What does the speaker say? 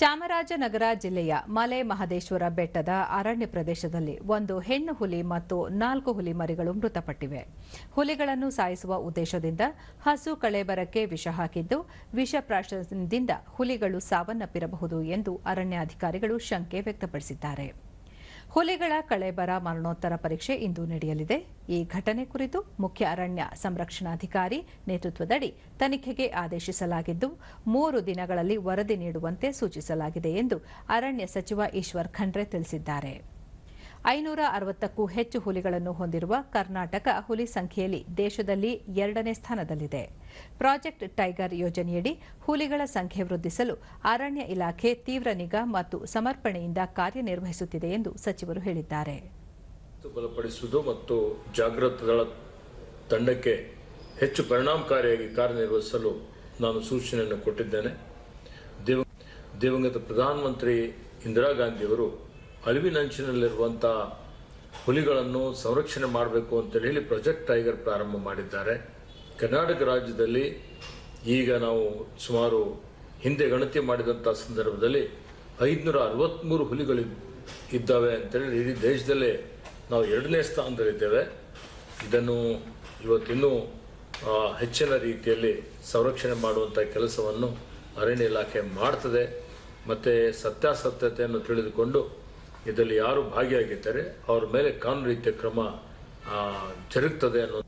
ಚಾಮರಾಜನಗರ ಜಿಲ್ಲೆಯ ಮಲೆ ಮಹದೇಶ್ವರ ಬೆಟ್ಟದ ಅರಣ್ಯ ಪ್ರದೇಶದಲ್ಲಿ ಒಂದು ಹೆಣ್ಣು ಹುಲಿ ಮತ್ತು ನಾಲ್ಕು ಹುಲಿ ಮರಿಗಳು ಮೃತಪಟ್ಟಿವೆ. ಹುಲಿಗಳನ್ನು ಸಾಯಿಸುವ ಉದ್ದೇಶದಿಂದ ಹಸು ಕಳೆಬರಕ್ಕೆ ವಿಷ ಹಾಕಿದ್ದು, ವಿಷ ಪ್ರಾಶನದಿಂದ ಹುಲಿಗಳು ಸಾವನ್ನಪ್ಪಿರಬಹುದು ಎಂದು ಅರಣ್ಯಾಧಿಕಾರಿಗಳು ಶಂಕೆ ವ್ಯಕ್ತಪಡಿಸಿದ್ದಾರೆ. ಹುಲಿಗಳ ಕಳೆಬರ ಮರಣೋತ್ತರ ಪರೀಕ್ಷೆ ಇಂದು ನಡೆಯಲಿದೆ. ಈ ಘಟನೆ ಕುರಿತು ಮುಖ್ಯ ಅರಣ್ಯ ಸಂರಕ್ಷಣಾಧಿಕಾರಿ ನೇತೃತ್ವದಡಿ ತನಿಖೆಗೆ ಆದೇಶಿಸಲಾಗಿದ್ದು, ಮೂರು ದಿನಗಳಲ್ಲಿ ವರದಿ ನೀಡುವಂತೆ ಸೂಚಿಸಲಾಗಿದೆ ಎಂದು ಅರಣ್ಯ ಸಚಿವ ಈಶ್ವರ್ ಖಂಡ್ರೆ ತಿಳಿಸಿದ್ದಾರೆ. ಐನೂರ ಅರವತ್ತಕ್ಕೂ ಹೆಚ್ಚು ಹುಲಿಗಳನ್ನು ಹೊಂದಿರುವ ಕರ್ನಾಟಕ ಹುಲಿ ಸಂಖ್ಯೆಯಲ್ಲಿ ದೇಶದಲ್ಲಿ ಎರಡನೇ ಸ್ಥಾನದಲ್ಲಿದೆ. ಪ್ರಾಜೆಕ್ಟ್ ಟೈಗರ್ ಯೋಜನೆಯಡಿ ಹುಲಿಗಳ ಸಂಖ್ಯೆ ವೃದ್ಧಿಸಲು ಅರಣ್ಯ ಇಲಾಖೆ ತೀವ್ರ ನಿಗಾ ಮತ್ತು ಸಮರ್ಪಣೆಯಿಂದ ಕಾರ್ಯನಿರ್ವಹಿಸುತ್ತಿದೆ ಎಂದು ಸಚಿವರು ಹೇಳಿದ್ದಾರೆ. ಬಲಪಡಿಸುವುದು ಮತ್ತು ಜಾಗೃತ ತಂಡಕ್ಕೆ ಹೆಚ್ಚು ಪರಿಣಾಮಕಾರಿಯಾಗಿ ಕಾರ್ಯನಿರ್ವಹಿಸಲು ನಾನು ಸೂಚನೆಯನ್ನು ಕೊಟ್ಟಿದ್ದೇನೆ. ದಿವ, ದಿವಂಗತ ಪ್ರಧಾನಮಂತ್ರಿ ಇಂದಿರಾ ಗಾಂಧಿಯವರು ಅಳಿವಿನಂಚಿನಲ್ಲಿರುವಂಥ ಹುಲಿಗಳನ್ನು ಸಂರಕ್ಷಣೆ ಮಾಡಬೇಕು ಅಂತೇಳಿ ಹೇಳಿ ಪ್ರಾಜೆಕ್ಟ್ ಟೈಗರ್ ಪ್ರಾರಂಭ ಮಾಡಿದ್ದಾರೆ. ಕರ್ನಾಟಕ ರಾಜ್ಯದಲ್ಲಿ ಈಗ ನಾವು ಸುಮಾರು ಹಿಂದೆ ಗಣತಿ ಮಾಡಿದಂಥ ಸಂದರ್ಭದಲ್ಲಿ ಐದುನೂರ ಅರವತ್ತ್ಮೂರು ಹುಲಿಗಳು ಇದ್ದಾವೆ ಅಂತೇಳಿ ಇಡೀ ದೇಶದಲ್ಲೇ ನಾವು ಎರಡನೇ ಸ್ಥಾನದಲ್ಲಿದ್ದೇವೆ. ಇದನ್ನು ಇವತ್ತಿನ್ನೂ ಹೆಚ್ಚಿನ ರೀತಿಯಲ್ಲಿ ಸಂರಕ್ಷಣೆ ಮಾಡುವಂಥ ಕೆಲಸವನ್ನು ಅರಣ್ಯ ಇಲಾಖೆ ಮಾಡ್ತದೆ. ಮತ್ತು ಸತ್ಯಾಸತ್ಯತೆಯನ್ನು ತಿಳಿದುಕೊಂಡು ಇದರಲ್ಲಿ ಯಾರು ಭಾಗಿಯಾಗಿದ್ದಾರೆ ಅವರ ಮೇಲೆ ಕಾನೂನು ರೀತಿಯ ಕ್ರಮ ಜರುಗ್ತದೆ ಅನ್ನೋ